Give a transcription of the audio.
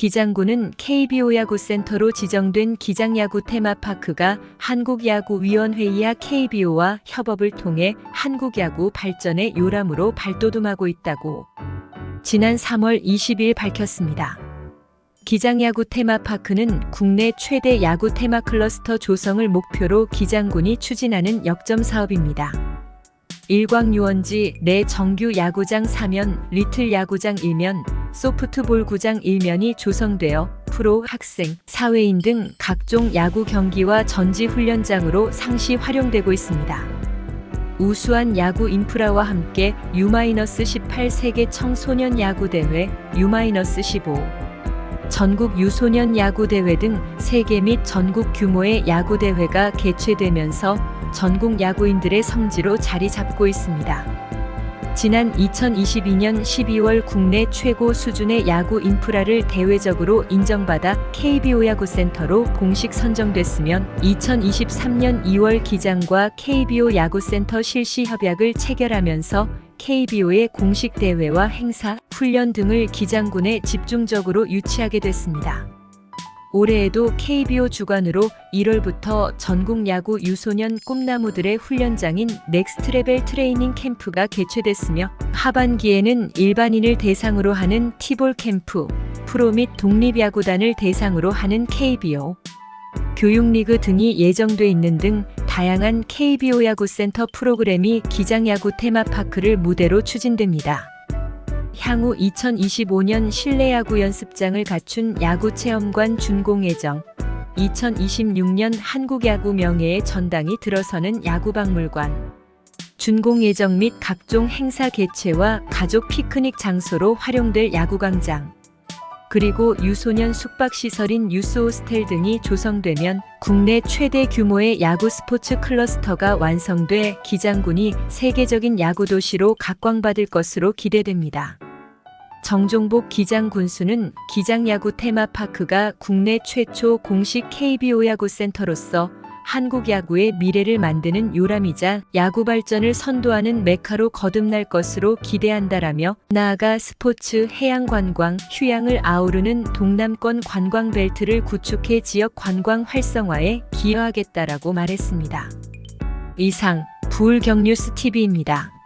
기장구는 KBO 야구센터로 지정된 기장야구 테마파크가 한국야구위원회이하 KBO와 협업을 통해 한국야구 발전의 요람으로 발돋움하고 있다고 지난 3월 20일 밝혔습니다. 기장야구 테마파크는 국내 최대 야구 테마 클러스터 조성을 목표로 기장군이 추진하는 역점 사업입니다. 일광유원지 내 정규 야구장 4면, 리틀 야구장 1면, 소프트볼 구장 1면이 조성되어 프로, 학생, 사회인 등 각종 야구 경기와 전지 훈련장으로 상시 활용되고 있습니다. 우수한 야구 인프라와 함께 U-18 세계 청소년 야구 대회, U-15 전국 유소년 야구 대회 등 세계 및 전국 규모의 야구 대회가 개최되면서 전국 야구인들의 성지로 자리 잡고 있습니다. 지난 2022년 12월 국내 최고 수준의 야구 인프라를 대외적으로 인정받아 KBO 야구센터로 공식 선정됐으면 2023년 2월 기장과 KBO 야구센터 실시 협약을 체결하면서 KBO의 공식 대회와 행사, 훈련 등을 기장군에 집중적으로 유치하게 됐습니다. 올해에도 KBO 주관으로 1월부터 전국 야구 유소년 꿈나무들의 훈련장인 넥스트레벨 트레이닝 캠프가 개최됐으며 하반기에는 일반인을 대상으로 하는 티볼 캠프, 프로 및 독립야구단을 대상으로 하는 KBO, 교육리그 등이 예정돼 있는 등 다양한 KBO 야구센터 프로그램이 기장야구 테마파크를 무대로 추진됩니다. 향후 2025년 실내야구 연습장을 갖춘 야구체험관 준공 예정, 2026년 한국야구 명예의 전당이 들어서는 야구박물관, 준공 예정 및 각종 행사 개최와 가족 피크닉 장소로 활용될 야구광장, 그리고 유소년 숙박시설인 유스호스텔 등이 조성되면 국내 최대 규모의 야구 스포츠 클러스터가 완성돼 기장군이 세계적인 야구 도시로 각광받을 것으로 기대됩니다. 정종복 기장 군수는 기장야구 테마파크가 국내 최초 공식 KBO 야구 센터로서 한국 야구의 미래를 만드는 요람이자 야구 발전을 선도하는 메카로 거듭날 것으로 기대한다라며 나아가 스포츠, 해양 관광, 휴양을 아우르는 동남권 관광 벨트를 구축해 지역 관광 활성화에 기여하겠다라고 말했습니다. 이상 부울경뉴스 TV입니다.